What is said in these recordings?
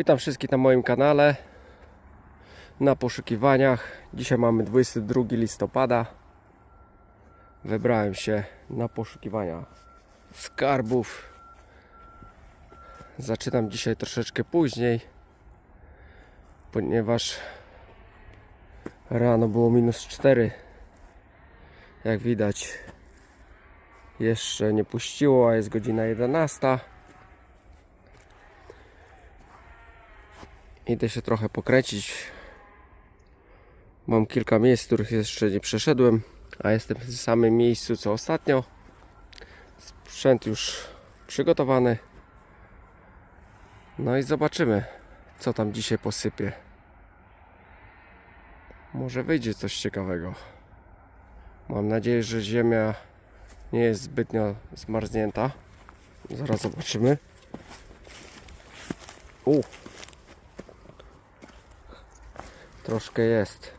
Witam wszystkich na moim kanale na poszukiwaniach. Dzisiaj mamy 22 listopada. Wybrałem się na poszukiwania skarbów. Zaczynam dzisiaj troszeczkę później, ponieważ rano było minus 4. Jak widać, jeszcze nie puściło, a jest godzina 11. Idę się trochę pokręcić. Mam kilka miejsc, których jeszcze nie przeszedłem, a jestem w tym samym miejscu co ostatnio. Sprzęt już przygotowany. No i zobaczymy, co tam dzisiaj posypie. Może wyjdzie coś ciekawego. Mam nadzieję, że ziemia nie jest zbytnio zmarznięta. Zaraz zobaczymy. U, troszkę jest.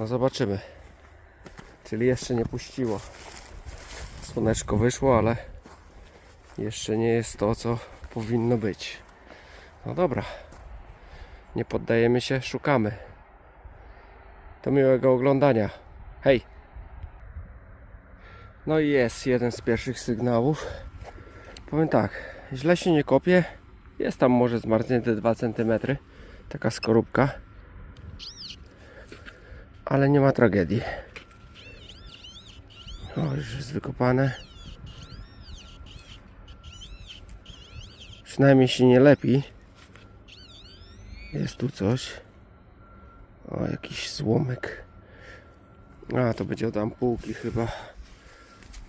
No zobaczymy. Czyli jeszcze nie puściło. Słoneczko wyszło, ale jeszcze nie jest to, co powinno być. No dobra. Nie poddajemy się, szukamy. Do miłego oglądania. Hej! No i jest jeden z pierwszych sygnałów. Powiem tak, źle się nie kopie. Jest tam może zmarznięte 2 cm. Taka skorupka ale nie ma tragedii. O, już jest wykopane. Przynajmniej się nie lepi. Jest tu coś. O, jakiś złomek. A, to będzie od ampułki chyba.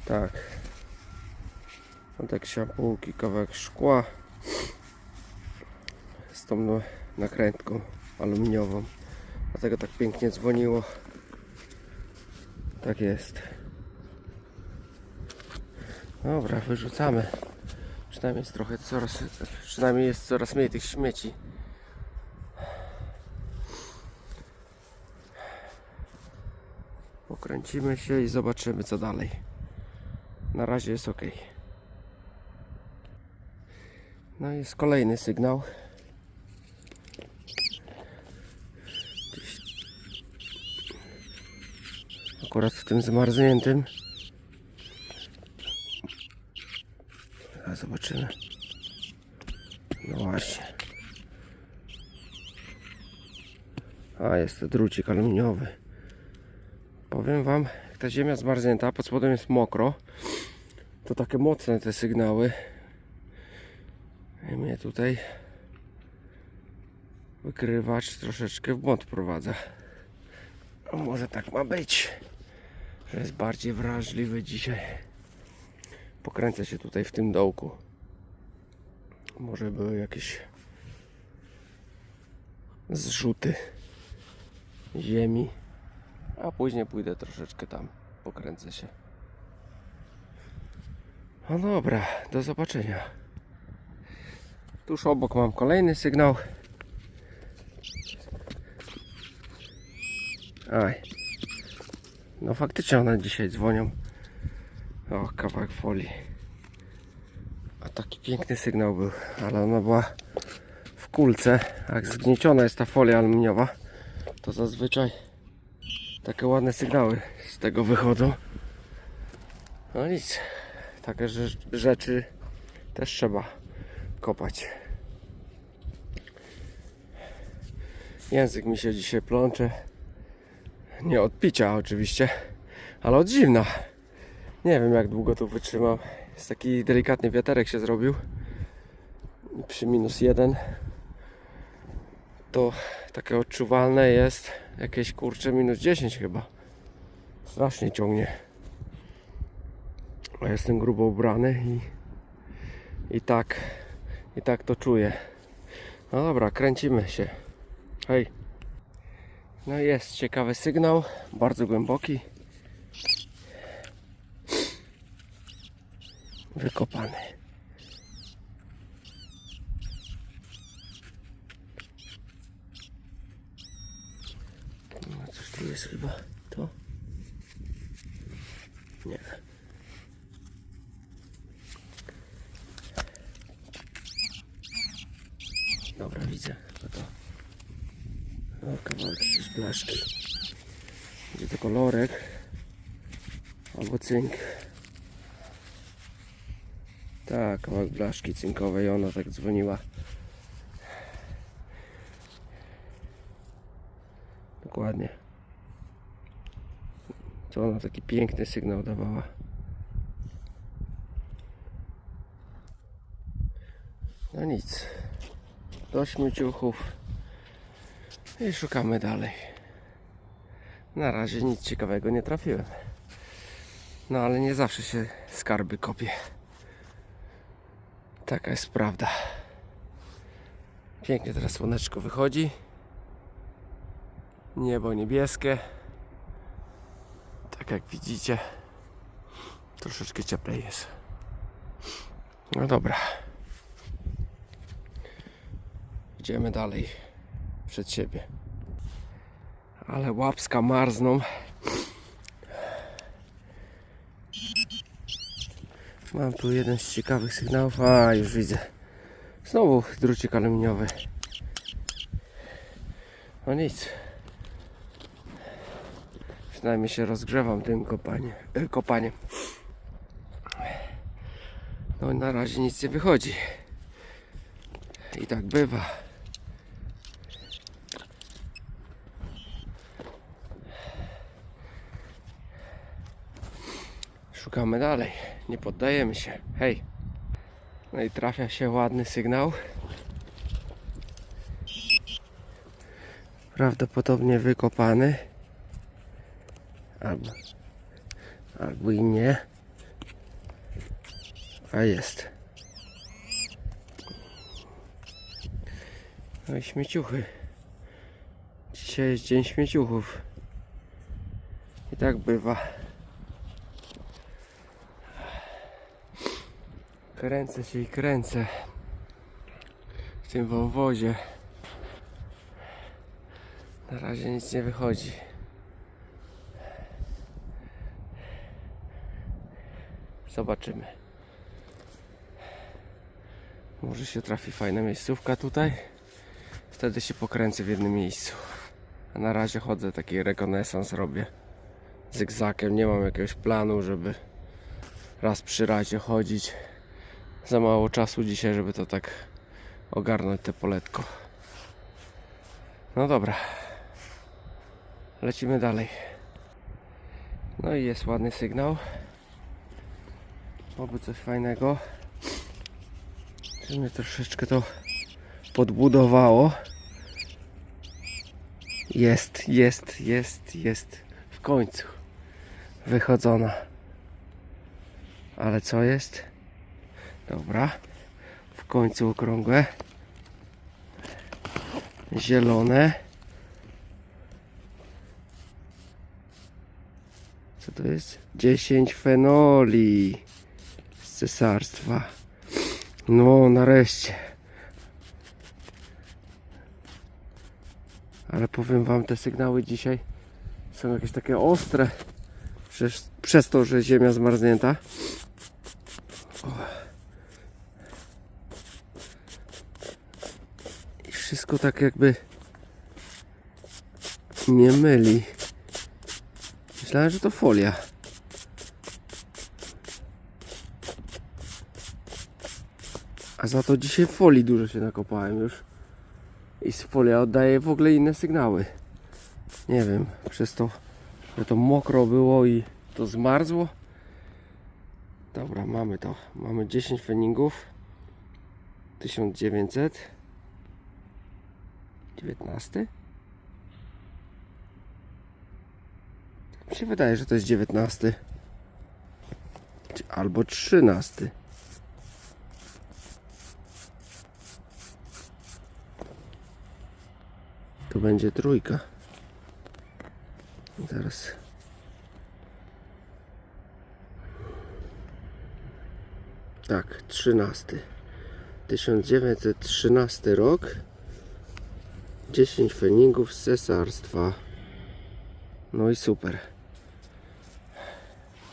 Tak. Od się ampułki, kawałek szkła. Z tą nakrętką aluminiową. Dlatego tak pięknie dzwoniło. Tak jest. Dobra, wyrzucamy. Przynajmniej jest trochę coraz, przynajmniej jest coraz mniej tych śmieci. Pokręcimy się i zobaczymy co dalej. Na razie jest ok. No i jest kolejny sygnał. Akurat w tym zmarzniętym. Zobaczymy. No właśnie. A jest to drucik aluminiowy. Powiem wam, jak ta ziemia zmarznięta, pod spodem jest mokro. To takie mocne te sygnały. I mnie tutaj wykrywacz troszeczkę w błąd prowadza. A może tak ma być że jest bardziej wrażliwy dzisiaj. Pokręcę się tutaj w tym dołku. Może były jakieś zrzuty ziemi, a później pójdę troszeczkę tam, pokręcę się. No dobra, do zobaczenia. Tuż obok mam kolejny sygnał. Aj. No faktycznie one dzisiaj dzwonią. O, kawałek folii. A taki piękny sygnał był, ale ona była w kulce. Jak zgnieciona jest ta folia aluminiowa, to zazwyczaj takie ładne sygnały z tego wychodzą. No nic, takie rzeczy też trzeba kopać. Język mi się dzisiaj plącze. Nie od picia oczywiście, ale od zimna. Nie wiem jak długo tu wytrzymam. Jest taki delikatny wiaterek się zrobił. Przy minus jeden to takie odczuwalne jest jakieś kurcze minus 10 chyba. Strasznie ciągnie. A jestem grubo ubrany i, i tak i tak to czuję. No dobra, kręcimy się. Hej. No jest ciekawy sygnał, bardzo głęboki. Wykopany. No coś tu jest chyba. To? Nie. Dobra, widzę. To to. O, kawałek blaszki. Gdzie to kolorek? Albo cynk. Tak, kawałek blaszki cynkowej. Ona tak dzwoniła. Dokładnie. To ona taki piękny sygnał dawała. No nic. Do śmieciuchów. I szukamy dalej. Na razie nic ciekawego nie trafiłem. No ale nie zawsze się skarby kopie. Taka jest prawda. Pięknie teraz słoneczko wychodzi. Niebo niebieskie. Tak jak widzicie. Troszeczkę cieplej jest. No dobra. Idziemy dalej przed siebie. Ale łapska marzną. Mam tu jeden z ciekawych sygnałów. A, już widzę. Znowu drucik aluminiowy. No nic. Przynajmniej się rozgrzewam tym kopanie, e, kopaniem. No na razie nic nie wychodzi. I tak bywa. Szukamy dalej. Nie poddajemy się. Hej. No i trafia się ładny sygnał. Prawdopodobnie wykopany. Albo, albo i nie. A jest. No i śmieciuchy. Dzisiaj jest dzień śmieciuchów. I tak bywa. Kręcę się i kręcę w tym wąwozie. Na razie nic nie wychodzi. Zobaczymy. Może się trafi fajna miejscówka tutaj. Wtedy się pokręcę w jednym miejscu. A na razie chodzę, taki rekonesans robię. Zygzakiem. Nie mam jakiegoś planu, żeby raz przy razie chodzić. Za mało czasu dzisiaj, żeby to tak ogarnąć te poletko. No dobra. Lecimy dalej. No i jest ładny sygnał. Oby coś fajnego. Że mnie troszeczkę to podbudowało. Jest, jest, jest, jest. W końcu. Wychodzona. Ale co jest? Dobra. W końcu okrągłe. Zielone. Co to jest? 10 fenoli z cesarstwa. No, nareszcie. Ale powiem wam, te sygnały dzisiaj są jakieś takie ostre. Przez, przez to, że ziemia zmarznięta. Wszystko tak jakby nie myli. Myślałem, że to folia. A za to dzisiaj folii dużo się nakopałem już. I folia oddaje w ogóle inne sygnały. Nie wiem, przez to, że to mokro było i to zmarzło. Dobra, mamy to. Mamy 10 feningów. 1900. 19? Tak mi się wydaje, że to jest 19. Czy- Albo 13. To będzie trójka. Zaraz. Tak, 13. 1913 rok. 10 feningów z cesarstwa. No i super.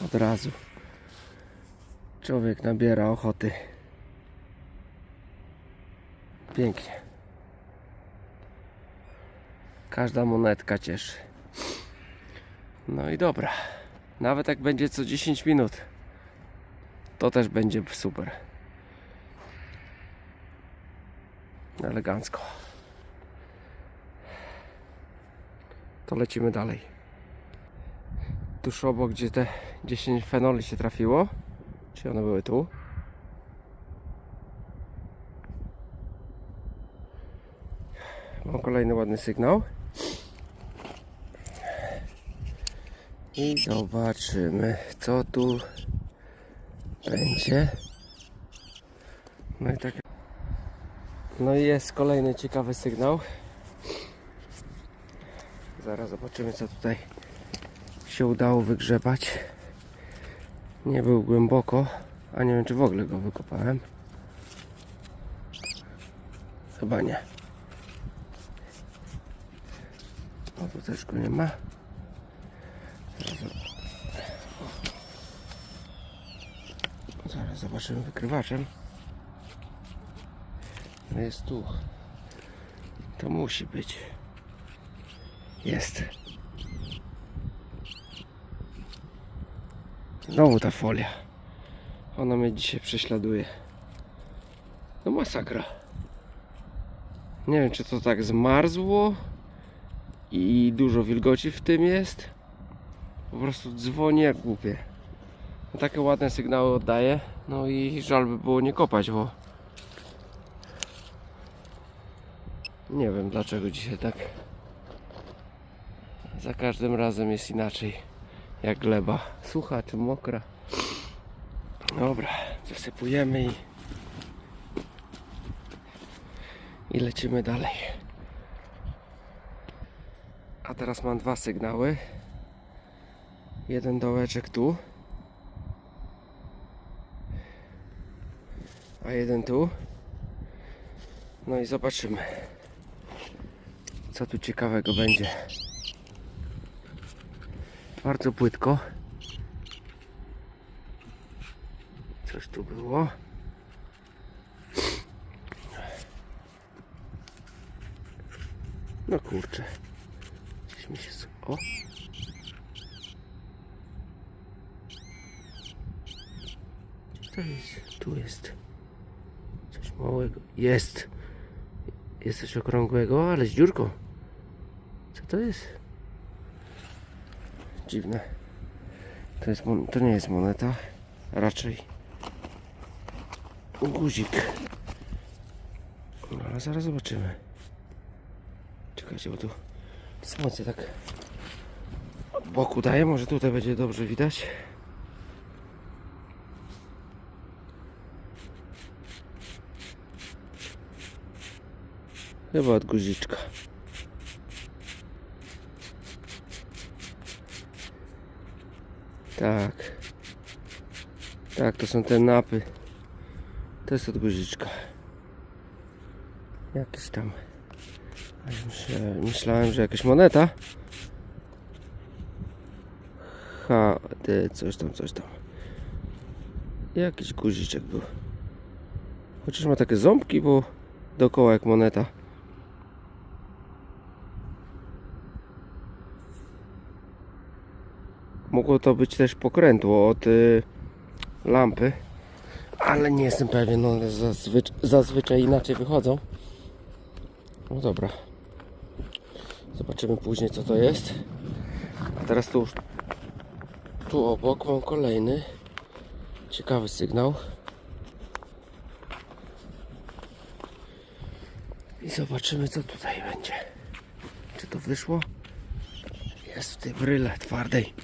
Od razu. Człowiek nabiera ochoty. Pięknie. Każda monetka cieszy. No i dobra. Nawet jak będzie co 10 minut, to też będzie super. Elegancko. To lecimy dalej. Tuż obok, gdzie te 10 fenoli się trafiło. Czy one były tu? Mam kolejny ładny sygnał. I zobaczymy, co tu będzie. No i tak. No i jest kolejny ciekawy sygnał. Zaraz zobaczymy, co tutaj się udało wygrzebać. Nie był głęboko, a nie wiem, czy w ogóle go wykopałem. Chyba nie. O, tu też go nie ma. Zaraz, zaraz zobaczymy wykrywaczem. Jest tu. To musi być. Jest. Znowu ta folia. Ona mnie dzisiaj prześladuje. No masakra. Nie wiem, czy to tak zmarzło i dużo wilgoci w tym jest. Po prostu dzwoni jak głupie. No, takie ładne sygnały oddaje. No i żal by było nie kopać, bo nie wiem dlaczego dzisiaj tak. Za każdym razem jest inaczej. Jak gleba. Sucha czy mokra. Dobra, zasypujemy i i lecimy dalej. A teraz mam dwa sygnały. Jeden dołeczek tu. A jeden tu. No i zobaczymy. Co tu ciekawego będzie. Bardzo płytko. Coś tu było. No kurczę. Gdzieś mi się... O! To jest? Tu jest. Coś małego. Jest! Jest coś okrągłego, ale z dziurką. Co to jest? Dziwne. To, jest to nie jest moneta. Raczej guzik. No ale zaraz zobaczymy. Czekajcie, bo tu słońce tak boku daje. Może tutaj będzie dobrze widać. Chyba od guziczka. Tak. Tak, to są te napy. To jest od guziczka. Jakiś tam. Myślałem, że jakaś moneta. HD, coś tam, coś tam. Jakiś guziczek był. Chociaż ma takie ząbki, bo dookoła jak moneta. Mogło to być też pokrętło od y, lampy, ale nie jestem pewien, one zazwyczaj, zazwyczaj inaczej wychodzą. No dobra. Zobaczymy później co to jest. A teraz tu, tu obok mam kolejny ciekawy sygnał. I zobaczymy co tutaj będzie. Czy to wyszło? Jest w tej bryle twardej.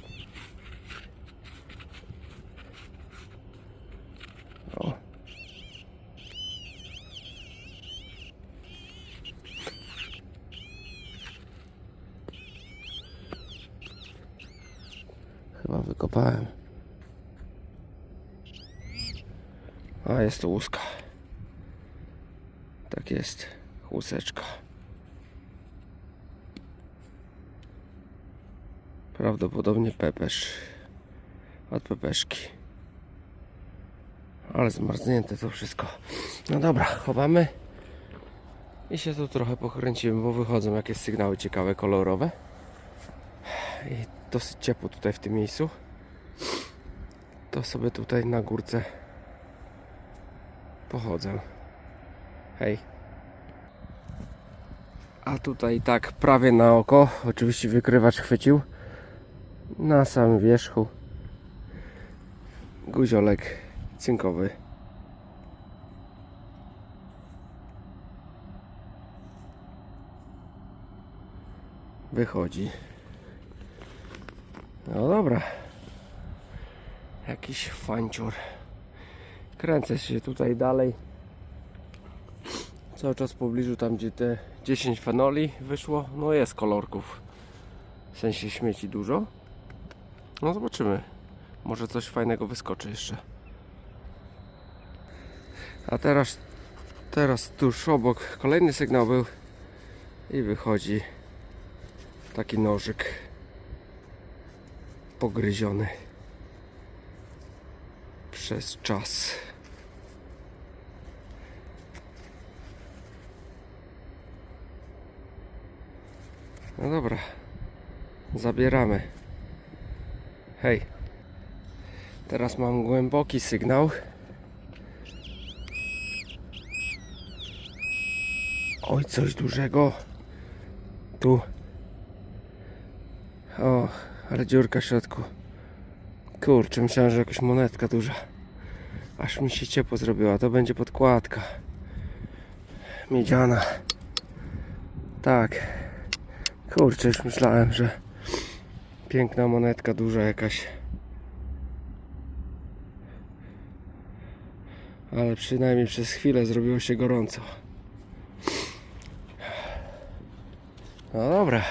O. A jest to łuska. Tak jest. Łuseczka. Prawdopodobnie pepesz. Od pepeszki. Ale zmarznięte to wszystko. No dobra, chowamy. I się tu trochę pokręciłem, bo wychodzą jakieś sygnały ciekawe, kolorowe. I dosyć ciepło tutaj w tym miejscu. To sobie tutaj na górce pochodzę. Hej. A tutaj tak prawie na oko, oczywiście wykrywacz chwycił na samym wierzchu guziolek cynkowy. Wychodzi. No dobra. Jakiś fancior. Kręcę się tutaj dalej. Cały czas w pobliżu tam gdzie te 10 fenoli wyszło. No jest kolorków. W sensie śmieci dużo. No zobaczymy. Może coś fajnego wyskoczy jeszcze. A teraz, teraz tuż obok kolejny sygnał był i wychodzi taki nożyk pogryziony przez czas. No dobra, zabieramy. Hej, teraz mam głęboki sygnał. Oj, coś dużego. Tu. O, ale dziurka w środku. Kurczę, myślałem, że jakaś monetka duża. Aż mi się ciepło zrobiła. To będzie podkładka. Miedziana. Tak. Kurczę, już myślałem, że piękna monetka duża jakaś. Ale przynajmniej przez chwilę zrobiło się gorąco. No dobra.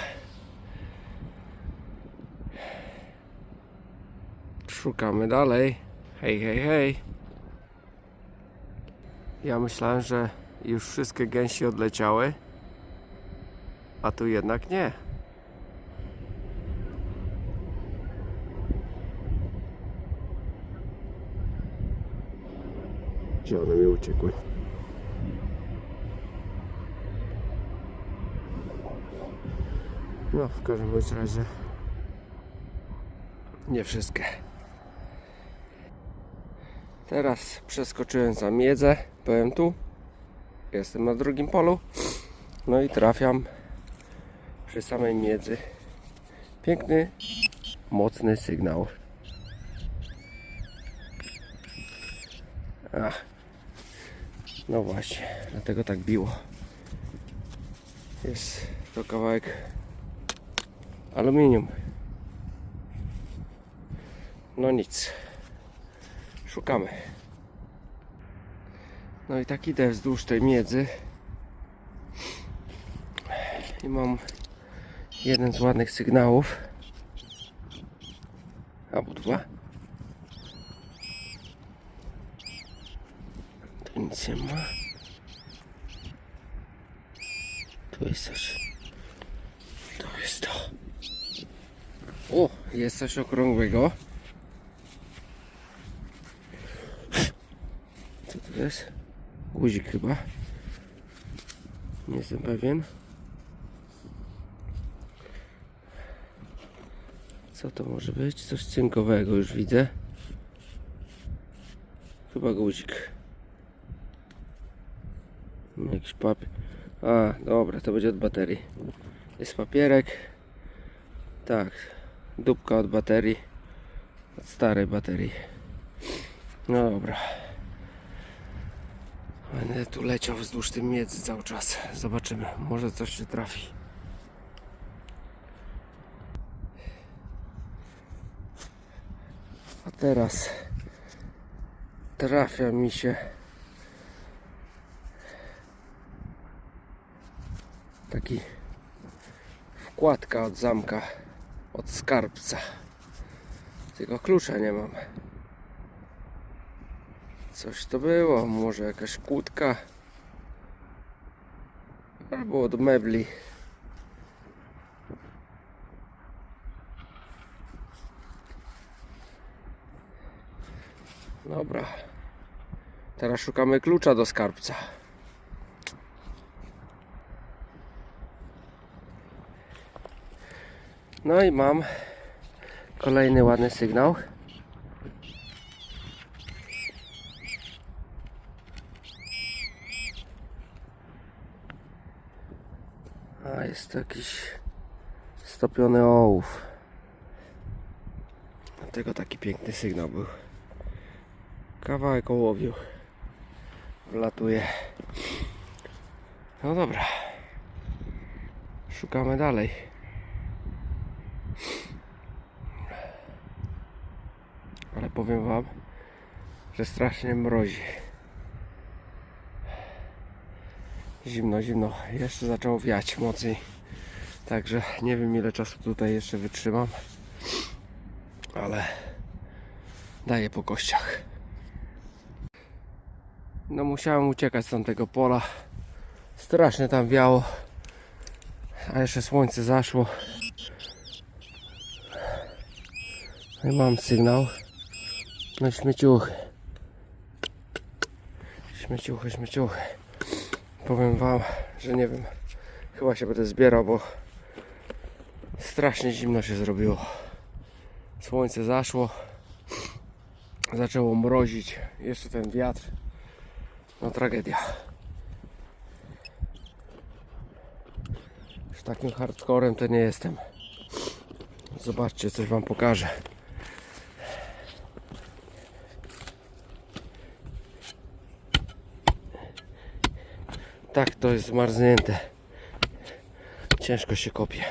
Szukamy dalej. Hej, hej, hej. Ja myślałem, że już wszystkie gęsi odleciały. A tu jednak nie. Gdzie one mi uciekły? No, w każdym bądź razie nie wszystkie. Teraz przeskoczyłem za miedzę, byłem tu, jestem na drugim polu, no i trafiam przy samej miedzy. Piękny, mocny sygnał. Ach, no właśnie, dlatego tak biło. Jest to kawałek aluminium. No nic. Szukamy. No i tak idę wzdłuż tej miedzy. I mam jeden z ładnych sygnałów. Albo dwa. Tu nic nie ma. Tu jest coś. To jest to. O, jest coś okrągłego. Co to jest? Guzik chyba. Nie jestem pewien. Co to może być? Coś cynkowego już widzę. Chyba guzik. Jakiś papier. A, dobra, to będzie od baterii. Jest papierek. Tak, dupka od baterii. Od starej baterii. No dobra. Będę tu leciał wzdłuż tym miedzy cały czas. Zobaczymy. Może coś się trafi. A teraz trafia mi się taki wkładka od zamka od skarbca. Tylko klucza nie mam. Coś to było, może jakaś kłódka albo od mebli. Dobra. Teraz szukamy klucza do skarbca. No i mam kolejny ładny sygnał. Jest jakiś stopiony ołów. Dlatego taki piękny sygnał był. Kawałek ołowiu. Wlatuje. No dobra. Szukamy dalej. Ale powiem wam, że strasznie mrozi. Zimno, zimno. Jeszcze zaczęło wiać mocniej. Także nie wiem ile czasu tutaj jeszcze wytrzymam. Ale daję po kościach. No musiałem uciekać z tamtego pola. Strasznie tam wiało. A jeszcze słońce zaszło. No i mam sygnał. No śmieciuchy. Śmieciuchy, śmieciuchy. Powiem wam, że nie wiem. Chyba się będę zbierał, bo strasznie zimno się zrobiło. Słońce zaszło. Zaczęło mrozić. Jeszcze ten wiatr. No tragedia. Już takim hardcorem to nie jestem. Zobaczcie, coś wam pokażę. Tak, to jest zmarznięte. Ciężko się kopie.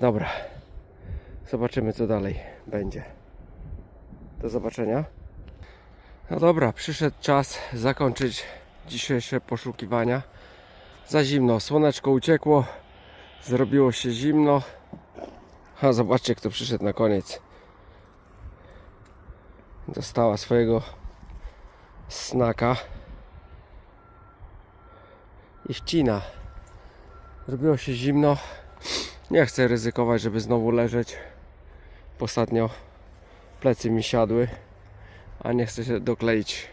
Dobra. Zobaczymy, co dalej będzie. Do zobaczenia. No dobra, przyszedł czas zakończyć dzisiejsze poszukiwania. Za zimno, słoneczko uciekło, zrobiło się zimno. A zobaczcie, kto przyszedł na koniec. Dostała swojego snaka i wcina. Zrobiło się zimno. Nie chcę ryzykować, żeby znowu leżeć. Ostatnio plecy mi siadły, a nie chcę się dokleić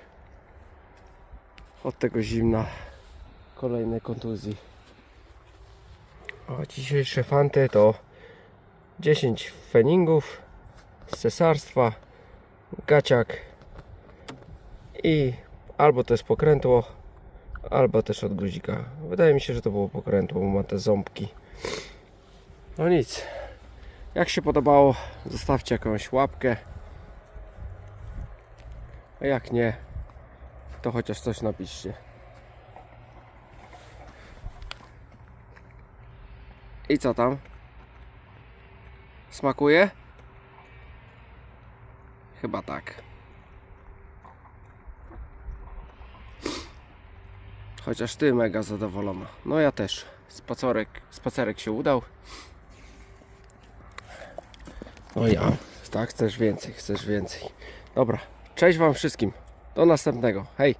od tego zimna kolejnej kontuzji. A dzisiejsze fanty to 10 feningów z cesarstwa, gaciak i albo to jest pokrętło, albo też od guzika. Wydaje mi się, że to było pokrętło, bo ma te ząbki. No nic. Jak się podobało, zostawcie jakąś łapkę. A jak nie, to chociaż coś napiszcie. I co tam? Smakuje? Chyba tak. Chociaż ty mega zadowolona. No ja też. Spacerek, spacerek się udał. No ja. Tak, chcesz więcej, chcesz więcej. Dobra. Cześć wam wszystkim. Do następnego. Hej.